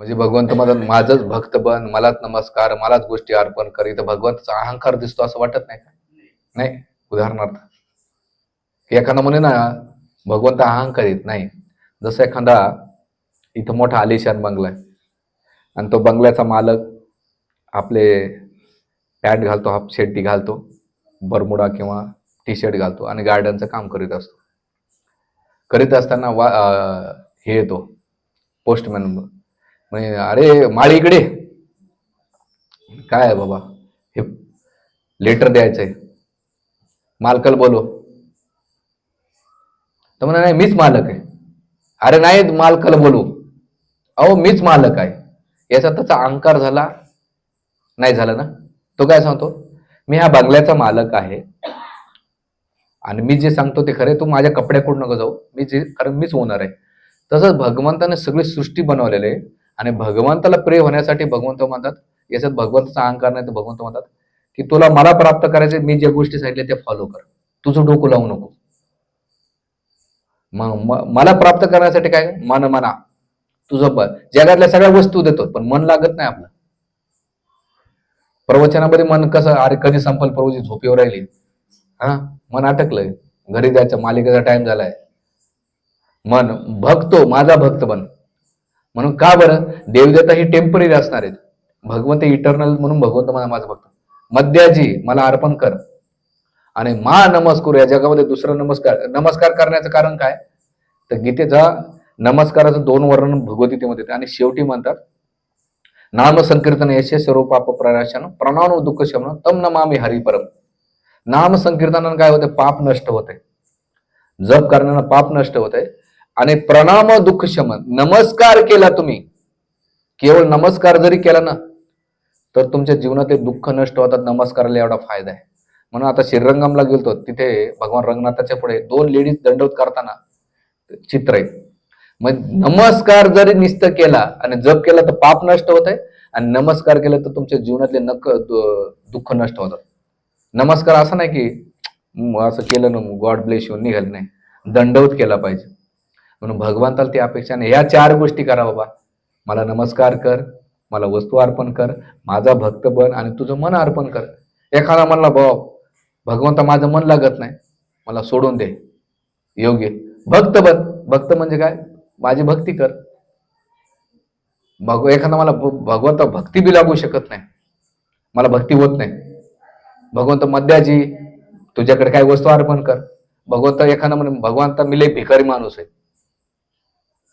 म्हणजे भगवंत मला माझंच भक्त बन मलाच नमस्कार मलाच गोष्टी अर्पण कर. इथं भगवंताचा अहंकार दिसतो असं वाटत नाही का? नाही. उदाहरणार्थ की एखादा म्हणे ना भगवंत अहंकार येत नाही. जसं एखादा इथं मोठा आलिशान बंगला आहे. आणि तो बंगल्याचा मालक आपले पॅन्ट घालतो हाफ शेट्टी घालतो बरमुडा किंवा टी शर्ट घालतो आणि गार्डनचं काम करीत असतो. करीत असताना वा हे येतो पोस्टमॅन म्हणजे अरे माळी इकडे. काय आहे बाबा? हे लेटर द्यायचंय. मालकाला बोलो तर म्हणा नाही मीच मालक आहे. अरे नाही मालकाला बोलू अहो मीच मालक आहे. याचा त्याचा अंकार झाला? नाही झाला ना? तो काय सांगतो? मी ह्या बंगल्याचा मालक आहे. आणि मी जे सांगतो ते खरे तू माझ्या कपड्याकडून नको जाऊ. मी जे कारण मीच होणार आहे. तसंच भगवंताने सगळी सृष्टी बनवलेली आहे. आणि भगवंताला प्रिय होण्यासाठी भगवंत म्हणतात याच्यात भगवंताचा अहंकार नाही तर भगवंत म्हणतात की तुला मला प्राप्त करायचे मी ज्या गोष्टी सांगितल्या त्या फॉलो कर. तुझं डोकं लावू नको. मग मला प्राप्त करण्यासाठी काय? मन मना तुझं ब- जगातल्या सगळ्या वस्तू देतो पण मन लागत नाही आपलं. प्रवचनामध्ये मन कसं अरे कधी संपल प्रभूची झोपेवर राहिली. हा? मन अटकलंय. घरी जायचं मालिकेचा टाइम झालाय. मन भक्तो माझा भक्त बन. म्हणून का बरं? देवदेवता ही टेंपररी असणार आहेत. भगवंत इटर्नल म्हणून भगवंत मला माझा भक्त मद्याजी मला अर्पण कर. आणि मा नमस्कार या जगामध्ये दुसरा नमस्कार नमस्कार करण्याचं कारण काय? तर गीतेचा नमस्काराचं दोन वर्णन भगवद्गीतेमध्ये आणि शेवटी म्हणतात नाम संकीर्तन यश सर्व पाप प्रणाशन दुःख शमन तम नमामि हरिपरम. नाम संकीर्तनानं काय होते पाप नष्ट होते जप करण्यानं पाप नष्ट होते आणि प्रणाम दुःख शमन. नमस्कार केला तुम्ही. केवळ नमस्कार जरी केला ना तर तुमच्या जीवनातले दुःख नष्ट होतात नमस्काराला एवढा फायदा आहे. म्हणून आता श्रीरंगमला गेलतो तिथे भगवान रंगनाथाच्या पुढे दोन लेडीज दंडवत करताना चित्र आहे. मग नमस्कार जरी निस्त केला आणि जप केला तर पाप नष्ट होत आहे आणि नमस्कार केला तर तुमच्या जीवनातले नक दुःख नष्ट होतात. नमस्कार असं नाही की असं केलं ना गॉड ब्लेस यू निघाल नाही. दंडवत केला पाहिजे. म्हणून भगवंताला ती अपेक्षा नाही. ह्या चार गोष्टी करा बाबा. मला नमस्कार कर मला वस्तू अर्पण कर माझा भक्त बन आणि तुझं मन अर्पण कर. एखादा म्हणला भाऊ भगवंता माझं मन लागत नाही मला सोडून दे. योग्य. भक्त बन. भक्त म्हणजे काय? माझी भक्ती कर. भग एखादा मला भ- भगवंत भक्ती बी लागू शकत नाही. मला भक्ती होत नाही. भगवंत मध्याजी तुझ्याकडे काय वस्तू अर्पण कर. भगवंत एखादा म्हणे भगवंता मी लय भिकारी माणूस आहे.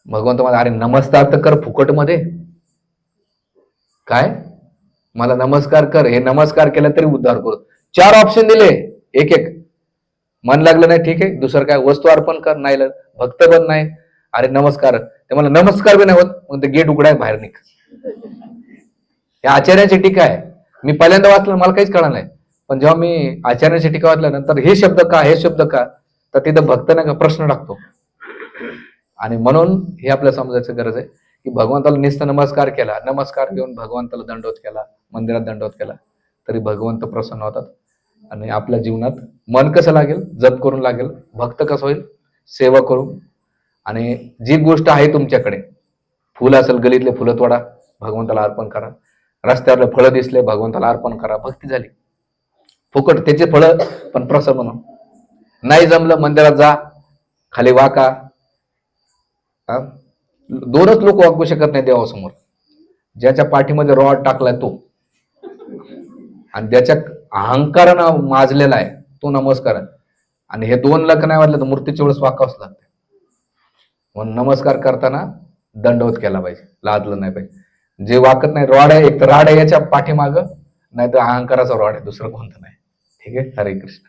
भगवंत मला अरे नमस्कार तर कर फुकटमध्ये काय? मला नमस्कार कर हे नमस्कार केला तरी उद्धार करू. चार ऑप्शन दिले. एक एक. मन लागलं नाही ठीक आहे. दुसरं काय? वस्तू अर्पण कर नाही भक्त बन नाही. अरे नमस्कार. ते मला नमस्कार बी नाही होत. मग ते गेट उघडाय बाहेर निघ. या आचार्याची टीका आहे. मी पहिल्यांदा वाचलं मला काहीच कळलं नाही. पण जेव्हा मी आचार्याची टीका वाचल्यानंतर हे शब्द का हे शब्द का तर तिथं भक्त नाही का प्रश्न टाकतो आणि म्हणून हे आपल्याला समजायचं गरज आहे की भगवंताला निस्त नमस्कार केला नमस्कार घेऊन भगवंताला दंडवत केला मंदिरात दंडवत केला तरी भगवंत प्रसन्न होतात. आणि आपल्या जीवनात मन कसं लागेल? जप करून लागेल. भक्त कसं होईल? सेवा करून. आणि जी गोष्ट आहे तुमच्याकडे फुल असेल गलीतले फुलं तोडा भगवंताला अर्पण करा. रस्त्यावरले फळं दिसले भगवंताला अर्पण करा. भक्ती झाली. फुकट त्याचे फळं पण प्रसन्न म्हणून. नाही जमलं मंदिरात जा. खाली वाका. दोनच लोक वागू शकत नाही देवासमोर. ज्याच्या पाठीमध्ये रॉड टाकलाय तो. आणि ज्याच्या अहंकारानं माजलेला आहे तो नमस्कार. आणि हे दोन लख नाही वाटलं तर मूर्तीच्या वेळेस वाकावंच लागते म्हणून नमस्कार करताना दंडवत केला पाहिजे लादलं नाही पाहिजे. जे वाकत नाही रॉड आहे एक तर राड आहे याच्या पाठीमाग नाही तर अहंकाराचा रॉड आहे दुसरं कोणतं नाही. ठीक आहे? हरे कृष्ण.